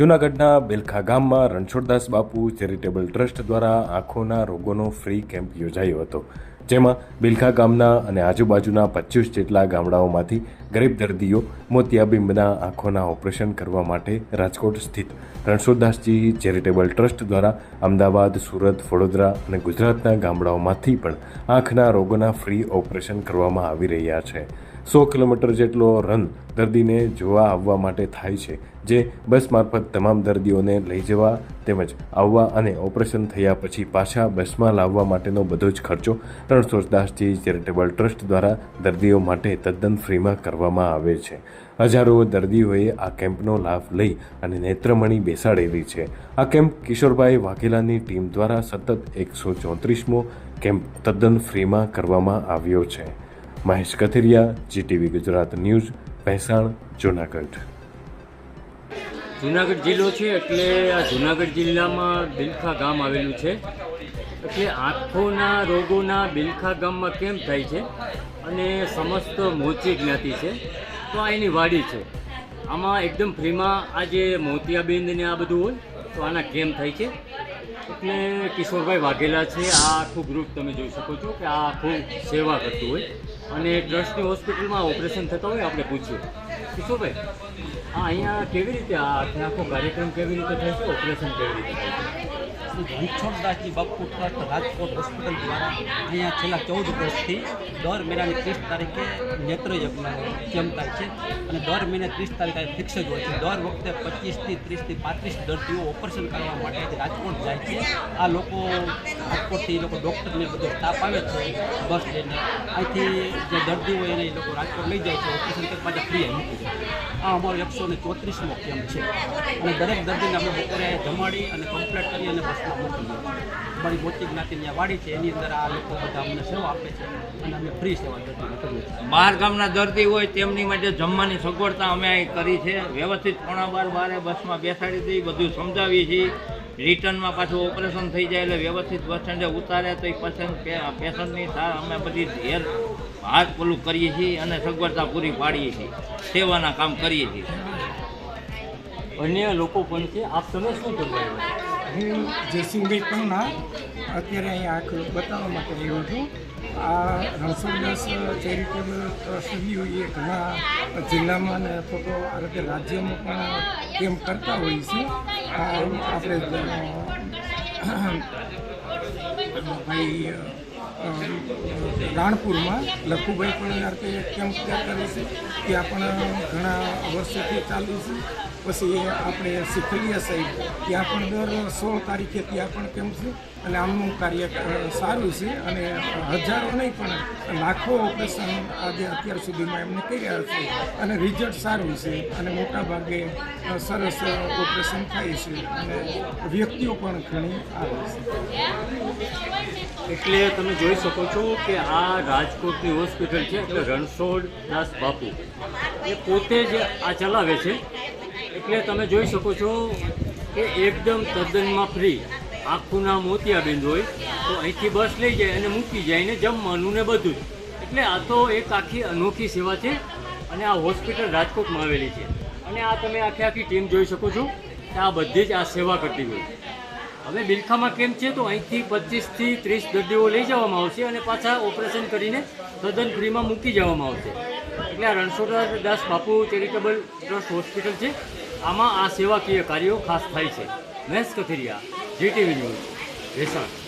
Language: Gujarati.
જૂનાગઢના બેલખા ગામમાં રણછોડદાસ બાપુ ચેરિટેબલ ટ્રસ્ટ દ્વારા આંખોના રોગોનો ફ્રી કેમ્પ યોજાયો હતો, જેમાં બિલખા ગામના અને આજુબાજુના પચીસ જેટલા ગામડાઓમાંથી ગરીબ દર્દીઓ મોતિયાબિંબના આંખોના ઓપરેશન કરવા માટે રાજકોટ સ્થિત રણછોડદાસજી ચેરિટેબલ ટ્રસ્ટ દ્વારા અમદાવાદ, સુરત, વડોદરા અને ગુજરાતના ગામડાઓમાંથી પણ આંખના રોગોના ફ્રી ઓપરેશન કરવામાં આવી રહ્યા છે. સો કિલોમીટર જેટલો રન દર્દીને જોવા આવવા માટે થાય છે, જે બસ મારફત તમામ દર્દીઓને લઈ જવા તેમજ આવવા અને ઓપરેશન થયા પછી પાછા બસમાં લાવવા માટેનો બધો જ ખર્ચો રણછોડદાસજી ચેરિટેબલ ટ્રસ્ટ દ્વારા દર્દીઓ માટે તદ્દન ફ્રીમાં કરવામાં આવે છે. હજારો દર્દીઓએ આ કેમ્પનો લાભ લઈ અને નેત્રમણી બેસાડેલી છે. આ કેમ્પ કિશોરભાઈ વાઘેલાની ટીમ દ્વારા સતત એકસો ચોત્રીસમો કેમ્પ તદ્દન ફ્રીમાં કરવામાં આવ્યો છે. Mahesh Kathiriya, GTV Gujarat news, Bhesan, Junagadh. Junagadh જિલ્લો છે એટલે આ જુનાગઢ જિલ્લામાં બિલખા ગામ આવેલું છે. એટલે આંખોના રોગોના બિલખા ગામમાં કેમ થાય છે? અને સમસ્ત મોચી જ્ઞાતિ છે. તો આ એની વાડી છે. આમાં એકદમ ફ્રીમાં આ જે મોતિયાબિંદ ને આ બધું હોય, તો આના કેમ થાય છે? એટલે કિશોરભાઈ વાઘેલા છે. આ આખું ગ્રુપ તમે જોઈ શકો છો કે આ આખું સેવા કરતું હોય. અને ટ્રસ્ટની હોસ્પિટલમાં ઓપરેશન થતા હોય, આપણે પૂછ્યું. કિશોરભાઈ હા, અહીંયા કેવી રીતે આ આખો કાર્યક્રમ કેવી રીતે થાય ઓપરેશન કેવી રીતે થાય? રણછોડદાસજી બાપુ ટ્રસ્ટ રાજકોટ હોસ્પિટલ દ્વારા અહીંયા છેલ્લા ચૌદ વર્ષથી દર મહિનાની ત્રીસ તારીખે નેત્રયજ્ઞ થાય છે અને દર મહિને ત્રીસ તારીખે ફિક્સ જ હોય છે. દર વખતે પચીસથી ત્રીસથી પાંત્રીસ દર્દીઓ ઓપરેશન કરવા માટે રાજકોટ જાય છે. આ લોકો રાજકોટથી લોકો ડૉક્ટરને બધો સ્ટાફ આવે છે, બસ લઈને. અહીંથી જે દર્દી હોય એને એ લોકો રાજકોટ લઈ જાય છે, ઓપરેશન કરી પાછા ફ્રી જાય આ અમારો એકસો ને ચોત્રીસમો કેમ્પ છે. અને દરેક દર્દીને અમે બપોરે જમાડી અને કમ્પ્લેટ કરી અને બસમાં મૂકી દઈએ અમારી મોટી જ્ઞાતિની આ વાડી છે. એની અંદર આ લોકો બધા અમને સેવા આપે છે અને અમે ફ્રી સેવા દર્દીને કરીએ છીએ. બહાર ગામના દર્દી હોય તેમની માટે જમવાની સગવડતા અમે અહીં કરી છે. વ્યવસ્થિત પોણા બાર બારે બસમાં બેસાડી દઈ બધું સમજાવીએ છીએ. રિટર્નમાં પાછું ઓપરેશન થઈ જાય એટલે વ્યવસ્થિત બસ સ્ટેન્ડે ઉતારે તો એ પેશન્ટ પેશન્ટની સાર અમે બધી હેર હાથ પેલું કરીએ છીએ અને સગવડતા પૂરી પાડીએ છીએ. સેવાના કામ કરીએ છીએ. અન્ય લોકો પણ છે આપ તમે શું કરવા આવ્યા હું જયસિંહભાઈ પન્ના અત્યારે અહીંયા આંખ બતાવવા માટે આવ્યો છું આ રણછોડદાસ ચેરિટેબલ ટ્રસ્ટ વ્યૂ એ ઘણા જિલ્લામાં ને તો આ રીતે રાજ્યમાં પણ કેમ કરતા હોય છે આપણે ભાઈ રાણપુરમાં લખુભાઈ પણ આ કેમ્પ ત્યાં કરે છે. ત્યાં પણ ઘણા વર્ષોથી ચાલુ છે. પછી આપણે સિખલિયા સાઈડ, ત્યાં પણ દર સોળ તારીખે ત્યાં પણ કેમ્પ છે. અને આમનું કાર્ય સારું છે અને હજારો નહીં પણ લાખો ઓપરેશન આજે અત્યાર સુધીમાં એમને કર્યા છે. અને રિઝલ્ટ સારું છે અને મોટા ભાગે સરસ ઓપરેશન થાય છે. અને વ્યક્તિઓ પણ ઘણી આવે છે. એટલે તમે જોઈ શકો છો કે આ રાજકોટની હોસ્પિટલ છે, એટલે રણછોડદાસ બાપુ. એ પોતે જ આ ચલાવે છે, એટલે તમે જોઈ શકો છો કે એકદમ તદ્દનમાં ફ્રી. આખુંના મોતિયાબેન હોય, તો અહીંથી બસ લઈ જાય અને મૂકી જાય ને જમવાનું ને બધું. જ એટલે આ તો એક આખી અનોખી સેવા છે અને આ હોસ્પિટલ રાજકોટમાં આવેલી છે. અને આ તમે આખી આખી ટીમ જોઈ શકો છો આ બધી જ આ સેવા કરતી હોય. હવે બિલખામાં કેમ છે તો અહીંથી પચીસથી ત્રીસ દર્દીઓ લઈ જવામાં આવશે અને પાછા ઓપરેશન કરીને તદ્દન ફ્રીમાં મૂકી જવામાં આવશે. એટલે આ રણછોડ દાસ બાપુ ચેરિટેબલ ટ્રસ્ટ હોસ્પિટલ છે. આમાં આ સેવાકીય કાર્યો ખાસ થાય છે. Mahesh Kathiriya, GTV news, Bhesan.